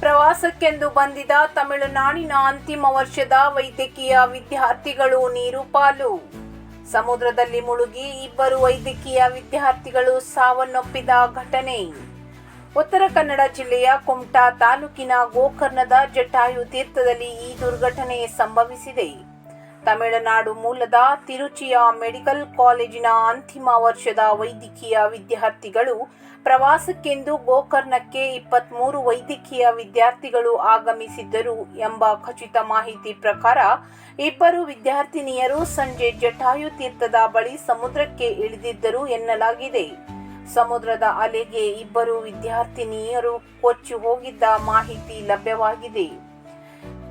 ಪ್ರವಾಸಕ್ಕೆಂದು ಬಂದಿದ ತಮಿಳುನಾಡಿನ ಅಂತಿಮ ವರ್ಷದ ವೈದ್ಯಕೀಯ ವಿದ್ಯಾರ್ಥಿಗಳು ನೀರು ಪಾಲು. ಸಮುದ್ರದಲ್ಲಿ ಮುಳುಗಿ ಇಬ್ಬರು ವೈದ್ಯಕೀಯ ವಿದ್ಯಾರ್ಥಿಗಳು ಸಾವನ್ನಪ್ಪಿದ ಘಟನೆ. ಉತ್ತರ ಕನ್ನಡ ಜಿಲ್ಲೆಯ ಕುಮಟಾ ತಾಲೂಕಿನ ಗೋಕರ್ಣದ ಜಟಾಯು ತೀರ್ಥದಲ್ಲಿ ಈ ದುರ್ಘಟನೆ ಸಂಭವಿಸಿದೆ. ತಮಿಳುನಾಡು ಮೂಲದ ತಿರುಚಿಯ ಮೆಡಿಕಲ್ ಕಾಲೇಜಿನ ಅಂತಿಮ ವರ್ಷದ ವೈದ್ಯಕೀಯ ವಿದ್ಯಾರ್ಥಿಗಳು ಪ್ರವಾಸಕ್ಕೆಂದು ಗೋಕರ್ಣಕ್ಕೆ ಇಪ್ಪತ್ಮೂರು ವೈದ್ಯಕೀಯ ವಿದ್ಯಾರ್ಥಿಗಳು ಆಗಮಿಸಿದ್ದರು ಎಂಬ ಖಚಿತ ಮಾಹಿತಿ ಪ್ರಕಾರ, ಇಬ್ಬರು ವಿದ್ಯಾರ್ಥಿನಿಯರು ಸಂಜೆ ಜಟಾಯು ತೀರ್ಥದ ಬಳಿ ಸಮುದ್ರಕ್ಕೆ ಇಳಿದಿದ್ದರು ಎನ್ನಲಾಗಿದೆ. ಸಮುದ್ರದ ಅಲೆಗೆ ಇಬ್ಬರು ವಿದ್ಯಾರ್ಥಿನಿಯರು ಕೊಚ್ಚಿ ಹೋಗಿದ್ದ ಮಾಹಿತಿ ಲಭ್ಯವಾಗಿದೆ.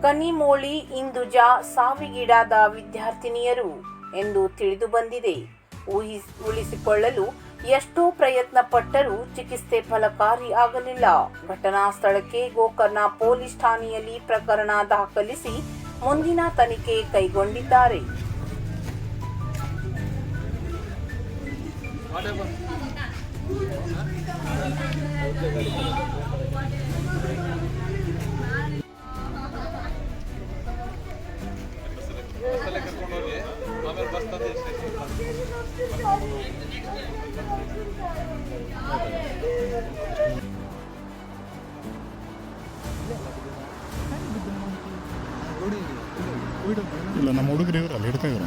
ಕನಿಮೋಳಿ ಇಂದುಜಾ ಸಾವಿಗೀಡಾದ ವಿದ್ಯಾರ್ಥಿನಿಯರು ಎಂದು ತಿಳಿದು ಬಂದಿದೆ. ಉಳಿಸಿಕೊಳ್ಳಲು ಎಷ್ಟೋ ಪ್ರಯತ್ನ ಪಟ್ಟರೂ ಚಿಕಿತ್ಸೆ ಫಲಕಾರಿ ಆಗಲಿಲ್ಲ. ಘಟನಾ ಸ್ಥಳಕ್ಕೆ ಗೋಕರ್ಣ ಪೊಲೀಸ್ ಠಾಣೆಯಲ್ಲಿ ಪ್ರಕರಣ ದಾಖಲಿಸಿ ಮುಂದಿನ ತನಿಖೆ ಕೈಗೊಂಡಿದ್ದಾರೆ. ಇಲ್ಲ ನಮ್ಮ ಹುಡುಗರು ಇವ್ರಲ್ಲ ಹಿಡ್ತಾ ಇವ್ರು